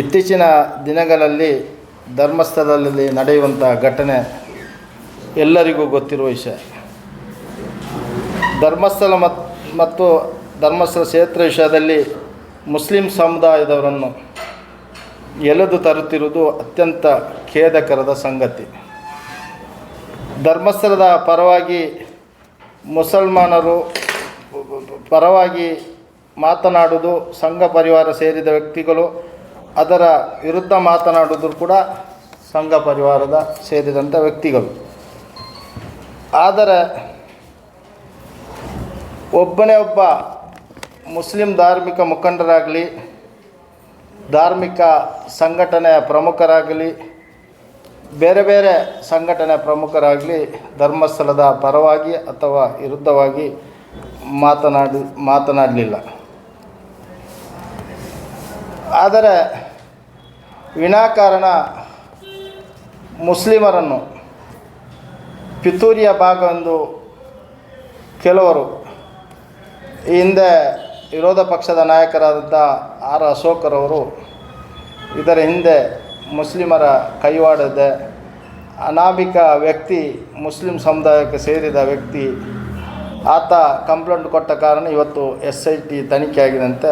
ಇತ್ತೀಚಿನ ದಿನಗಳಲ್ಲಿ ಧರ್ಮಸ್ಥಳದಲ್ಲಿ ನಡೆಯುವಂಥ ಘಟನೆ ಎಲ್ಲರಿಗೂ ಗೊತ್ತಿರುವ ವಿಷಯ. ಧರ್ಮಸ್ಥಳ ಮತ್, ಮತ್ತು ಧರ್ಮಸ್ಥಳ ಕ್ಷೇತ್ರ ವಿಷಯದಲ್ಲಿ ಮುಸ್ಲಿಂ ಸಮುದಾಯದವರನ್ನು ಎಳೆದು ತರುತ್ತಿರುವುದು ಅತ್ಯಂತ ಖೇದಕರದ ಸಂಗತಿ. ಧರ್ಮಸ್ಥಳದ ಪರವಾಗಿ ಮುಸಲ್ಮಾನರು ಪರವಾಗಿ ಮಾತನಾಡುವುದು, ಸಂಘ ಪರಿವಾರ ಸೇರಿದ ವ್ಯಕ್ತಿಗಳು ಅದರ ವಿರುದ್ಧ ಮಾತನಾಡುವುದು ಕೂಡ ಸಂಘ ಪರಿವಾರದ ಸೇರಿದಂಥ ವ್ಯಕ್ತಿಗಳು. ಆದರೆ ಒಬ್ಬನೇ ಒಬ್ಬ ಮುಸ್ಲಿಂ ಧಾರ್ಮಿಕ ಮುಖಂಡರಾಗಲಿ, ಧಾರ್ಮಿಕ ಸಂಘಟನೆಯ ಪ್ರಮುಖರಾಗಲಿ, ಬೇರೆ ಬೇರೆ ಸಂಘಟನೆ ಪ್ರಮುಖರಾಗಲಿ ಧರ್ಮಸ್ಥಳದ ಪರವಾಗಿ ಅಥವಾ ವಿರುದ್ಧವಾಗಿ ಮಾತನಾಡಿ, ಮಾತನಾಡಲಿಲ್ಲ. ಆದರೆ ವಿನಾಕಾರಣ ಮುಸ್ಲಿಮರನ್ನು ಪಿತೂರಿಯ ಭಾಗವೆಂದು ಕೆಲವರು ಹಿಂದೆ ವಿರೋಧ ಪಕ್ಷದ ನಾಯಕರಾದಂಥ ಆರ್ ಅಶೋಕರವರು ಇದರ ಹಿಂದೆ ಮುಸ್ಲಿಮರ ಕೈವಾಡದೆ ಅನಾಮಿಕ ವ್ಯಕ್ತಿ ಮುಸ್ಲಿಂ ಸಮುದಾಯಕ್ಕೆ ಸೇರಿದ ವ್ಯಕ್ತಿ ಆತ ಕಂಪ್ಲೇಂಟ್ ಕೊಟ್ಟ ಕಾರಣ ಇವತ್ತು ಎಸ್ ಐ ಟಿ ತನಿಖೆ ಆಗಿದಂತೆ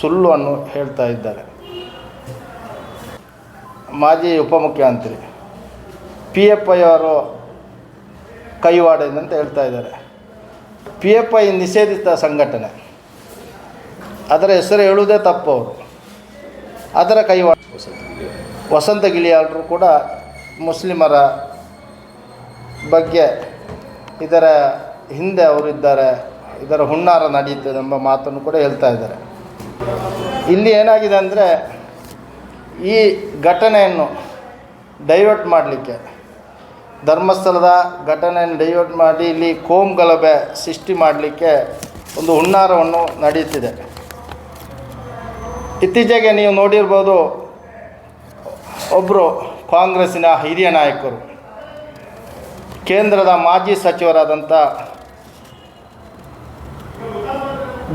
ಸುಳ್ಳುವನ್ನು ಹೇಳ್ತಾ ಇದ್ದಾರೆ. ಮಾಜಿ ಉಪಮುಖ್ಯಮಂತ್ರಿ ಪಿ ಎಫ್ ಐ ಅವರು ಕೈವಾಡದಂತ ಹೇಳ್ತಾ ಇದ್ದಾರೆ. ಪಿ ಎಫ್ ಐ ನಿಷೇಧಿತ ಸಂಘಟನೆ. ಅದರ ಹೆಸರು ಹೇಳುವುದೇ ತಪ್ಪು ಅವರು. ಅದರ ಕೈವಾಡ ವಸಂತ ಗಿಳಿಯಾಳರು ಕೂಡ ಮುಸ್ಲಿಮರ ಬಗ್ಗೆ ಇದರ ಹಿಂದೆ ಅವರಿದ್ದಾರೆ ಇದರ ಹುನ್ನಾರ ನಡೆಯುತ್ತದೆ ಎಂಬ ಮಾತನ್ನು ಕೂಡ ಹೇಳ್ತಾ ಇದ್ದಾರೆ. ಇಲ್ಲಿ ಏನಾಗಿದೆ ಅಂದರೆ ಈ ಘಟನೆಯನ್ನು ಡೈವರ್ಟ್ ಮಾಡಲಿಕ್ಕೆ. ಧರ್ಮಸ್ಥಳದ ಘಟನೆಯನ್ನು ಡೈವರ್ಟ್ ಮಾಡಿ ಇಲ್ಲಿ ಕೋಮ್ ಗಲಭೆ ಸೃಷ್ಟಿ ಮಾಡಲಿಕ್ಕೆ ಒಂದು ಹುನ್ನಾರವನ್ನು ನಡೆಯುತ್ತಿದೆ. ಇತ್ತೀಚೆಗೆ ನೀವು ನೋಡಿರ್ಬೋದು ಒಬ್ಬರು ಕಾಂಗ್ರೆಸ್ಸಿನ ಹಿರಿಯ ನಾಯಕರು, ಕೇಂದ್ರದ ಮಾಜಿ ಸಚಿವರಾದಂಥ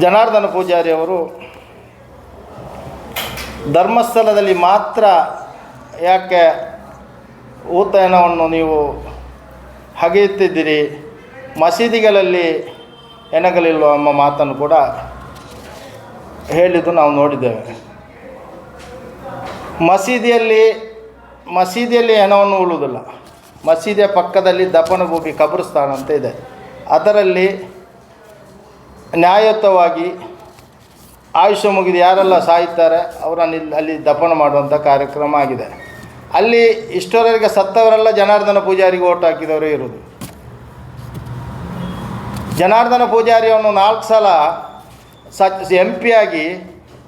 ಜನಾರ್ದನ ಪೂಜಾರಿ ಅವರು ಧರ್ಮಸ್ಥಳದಲ್ಲಿ ಮಾತ್ರ ಯಾಕೆ ಊತಯನವನ್ನು ನೀವು ಹಗೆಯುತ್ತಿದ್ದೀರಿ? ಮಸೀದಿಗಳಲ್ಲಿ ಎನಗಲಿಲ್ವ ಎಂಬ ಮಾತನ್ನು ಕೂಡ ಹೇಳಿದ್ದು ನಾವು ನೋಡಿದ್ದೇವೆ. ಮಸೀದಿಯಲ್ಲಿ ಮಸೀದಿಯಲ್ಲಿ ಹೆಣವನ್ನು ಉಳುವುದಿಲ್ಲ. ಮಸೀದಿಯ ಪಕ್ಕದಲ್ಲಿ ದಫನಭೂಮಿ ಕಬ್ರಸ್ತಾನ ಅಂತ ಇದೆ. ಅದರಲ್ಲಿ ನ್ಯಾಯಯುತವಾಗಿ ಆಯುಷ್ಯ ಮುಗಿದು ಯಾರೆಲ್ಲ ಸಾಯ್ತಾರೆ ಅವರನ್ನು ಇಲ್ಲಿ ಅಲ್ಲಿ ದಫನ ಮಾಡುವಂಥ ಕಾರ್ಯಕ್ರಮ ಆಗಿದೆ. ಅಲ್ಲಿ ಇಷ್ಟರವರೆಗೆ ಸತ್ತವರೆಲ್ಲ ಜನಾರ್ದನ ಪೂಜಾರಿಗೆ ಓಟ್ ಹಾಕಿದವರೇ ಇರೋದು. ಜನಾರ್ದನ ಪೂಜಾರಿ ಅವನು ನಾಲ್ಕು ಸಲ ಸಚ್ ಎಂ ಆಗಿ,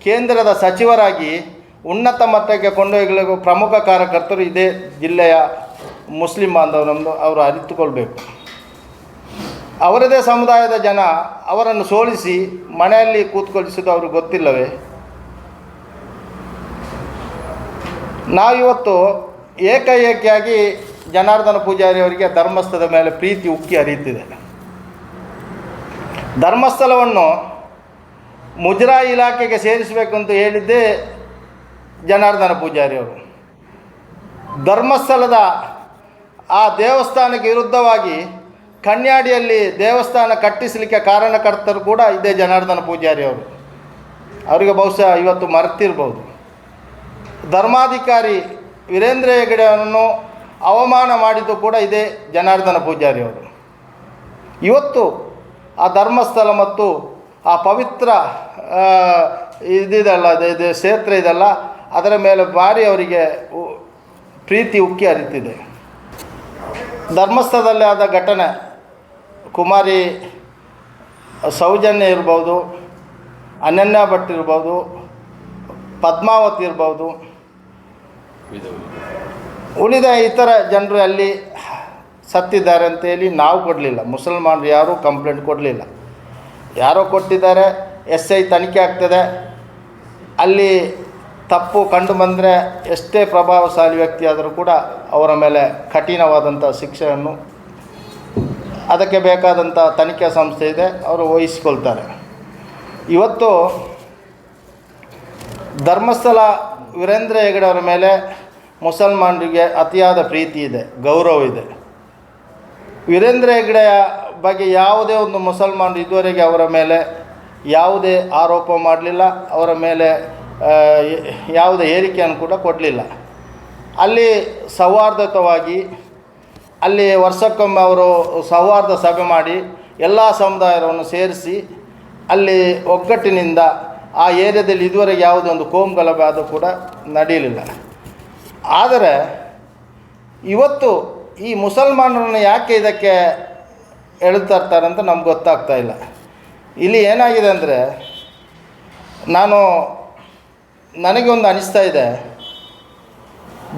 ಕೇಂದ್ರದ ಸಚಿವರಾಗಿ, ಉನ್ನತ ಮಟ್ಟಕ್ಕೆ ಕೊಂಡೊಯ್ಯಲು ಪ್ರಮುಖ ಕಾರ್ಯಕರ್ತರು ಇದೇ ಜಿಲ್ಲೆಯ ಮುಸ್ಲಿಂ ಬಾಂಧವರನ್ನು ಅವರು ಅರಿತುಕೊಳ್ಬೇಕು. ಅವರದೇ ಸಮುದಾಯದ ಜನ ಅವರನ್ನು ಸೋಲಿಸಿ ಮನೆಯಲ್ಲಿ ಕೂತ್ಕೊಳಿಸೋದು ಅವ್ರಿಗೆ ಗೊತ್ತಿಲ್ಲವೇ? ನಾವಿವತ್ತು ಏಕಾಏಕಿಯಾಗಿ ಜನಾರ್ದನ ಪೂಜಾರಿ ಅವರಿಗೆ ಮೇಲೆ ಪ್ರೀತಿ ಉಕ್ಕಿ ಹರಿಯುತ್ತಿದೆ. ಧರ್ಮಸ್ಥಳವನ್ನು ಮುಜರಾಯಿ ಇಲಾಖೆಗೆ ಸೇರಿಸಬೇಕು ಅಂತ ಹೇಳಿದ್ದೇ ಜನಾರ್ದನ ಪೂಜಾರಿ ಅವರು ಧರ್ಮಸ್ಥಳದ ಆ ದೇವಸ್ಥಾನಕ್ಕೆ ವಿರುದ್ಧವಾಗಿ ಕನ್ಯಾಡಿಯಲ್ಲಿ ದೇವಸ್ಥಾನ ಕಟ್ಟಿಸಲಿಕ್ಕೆ ಕಾರಣಕರ್ತರು ಕೂಡ ಇದೇ ಜನಾರ್ದನ ಪೂಜಾರಿ ಅವರು. ಅವರಿಗೆ ಬಹುಶಃ ಇವತ್ತು ಮರೆತಿರ್ಬೋದು. ಧರ್ಮಾಧಿಕಾರಿ ವೀರೇಂದ್ರ ಹೆಗಡೆಯವರನ್ನು ಅವಮಾನ ಮಾಡಿದ್ದು ಕೂಡ ಇದೇ ಜನಾರ್ದನ ಪೂಜಾರಿ ಅವರು. ಇವತ್ತು ಆ ಧರ್ಮಸ್ಥಳ ಮತ್ತು ಆ ಪವಿತ್ರ ಇದಿದೆಲ್ಲ, ಇದು- ಕ್ಷೇತ್ರ ಇದೆಲ್ಲ ಅದರ ಮೇಲೆ ಭಾರಿ ಅವರಿಗೆ ಪ್ರೀತಿ ಉಕ್ಕಿ ಹರಿತಿದೆ. ಧರ್ಮಸ್ಥಳದಲ್ಲಿ ಆದ ಘಟನೆ ಕುಮಾರಿ ಸೌಜನ್ಯ ಇರ್ಬೋದು, ಅನನ್ಯ ಭಟ್ ಇರ್ಬೋದು, ಪದ್ಮಾವತಿ ಇರ್ಬೋದು. ಉಳಿದ ಇತರ ಜನರು ಅಲ್ಲಿ ಸತ್ತಿದ್ದಾರೆ ಅಂತೇಳಿ ನಾವು ಕೊಡಲಿಲ್ಲ. ಮುಸಲ್ಮಾನರು ಯಾರೂ ಕಂಪ್ಲೇಂಟ್ ಕೊಡಲಿಲ್ಲ. ಯಾರೋ ಕೊಟ್ಟಿದ್ದಾರೆ ಎಸ್ ಐ ತನಿಖೆ ಆಗ್ತದೆ. ಅಲ್ಲಿ ತಪ್ಪು ಕಂಡು ಬಂದರೆ ಎಷ್ಟೇ ಪ್ರಭಾವಶಾಲಿ ವ್ಯಕ್ತಿ ಆದರೂ ಕೂಡ ಅವರ ಮೇಲೆ ಕಠಿಣವಾದಂಥ ಶಿಕ್ಷೆಯನ್ನು ಅದಕ್ಕೆ ಬೇಕಾದಂಥ ತನಿಖಾ ಸಂಸ್ಥೆ ಇದೆ, ಅವರು ವಹಿಸ್ಕೊಳ್ತಾರೆ. ಇವತ್ತು ಧರ್ಮಸ್ಥಳ ವೀರೇಂದ್ರ ಹೆಗಡೆ ಅವರ ಮೇಲೆ ಮುಸಲ್ಮಾನರಿಗೆ ಅತಿಯಾದ ಪ್ರೀತಿ ಇದೆ, ಗೌರವ ಇದೆ. ವೀರೇಂದ್ರ ಹೆಗಡೆಯ ಬಗ್ಗೆ ಯಾವುದೇ ಒಂದು ಮುಸಲ್ಮಾನರು ಇದುವರೆಗೆ ಅವರ ಮೇಲೆ ಯಾವುದೇ ಆರೋಪ ಮಾಡಲಿಲ್ಲ, ಅವರ ಮೇಲೆ ಯಾವುದೇ ಹೇಳಿಕೆಯನ್ನು ಕೂಡ ಕೊಡಲಿಲ್ಲ. ಅಲ್ಲಿ ಸೌಹಾರ್ದತವಾಗಿ ಅಲ್ಲಿ ವರ್ಷಕ್ಕೊಮ್ಮೆ ಅವರು ಸೌಹಾರ್ದ ಸಭೆ ಮಾಡಿ ಎಲ್ಲ ಸಮುದಾಯವನ್ನು ಸೇರಿಸಿ ಅಲ್ಲಿ ಒಗ್ಗಟ್ಟಿನಿಂದ ಆ ಏರಿಯಾದಲ್ಲಿ ಇದುವರೆಗೆ ಯಾವುದೇ ಒಂದು ಕೋಮ್ ಗಲಭೆ ಆದರೂ ಕೂಡ ನಡೆಯಲಿಲ್ಲ. ಆದರೆ ಇವತ್ತು ಈ ಮುಸಲ್ಮಾನರನ್ನು ಯಾಕೆ ಇದಕ್ಕೆ ಎಳೆದು ಇರ್ತಾರೆ ಅಂತ ನಮ್ಗೆ ಗೊತ್ತಾಗ್ತಾ ಇಲ್ಲ. ಇಲ್ಲಿ ಏನಾಗಿದೆ ಅಂದರೆ ನಾನು ನನಗೆ ಒಂದು ಅನಿಸ್ತಾ ಇದೆ.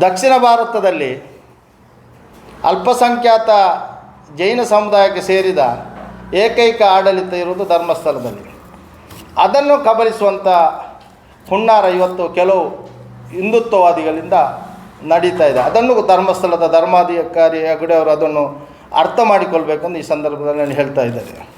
ದಕ್ಷಿಣ ಭಾರತದಲ್ಲಿ ಅಲ್ಪಸಂಖ್ಯಾತ ಜೈನ ಸಮುದಾಯಕ್ಕೆ ಸೇರಿದ ಏಕೈಕ ಆಡಳಿತ ಇರುವುದು ಧರ್ಮಸ್ಥಳದಲ್ಲಿ. ಅದನ್ನು ಕಬಲಿಸುವಂಥ ಹುಣ್ಣಾರ ಇವತ್ತು ಕೆಲವು ಹಿಂದುತ್ವವಾದಿಗಳಿಂದ ನಡೀತಾ ಇದೆ. ಅದನ್ನು ಧರ್ಮಸ್ಥಳದ ಧರ್ಮಾಧಿಕಾರಿ ಹೆಗಡೆಯವರು ಅದನ್ನು ಅರ್ಥ ಮಾಡಿಕೊಳ್ಬೇಕಂದು ಈ ಸಂದರ್ಭದಲ್ಲಿ ನಾನು ಹೇಳ್ತಾ ಇದ್ದೇನೆ.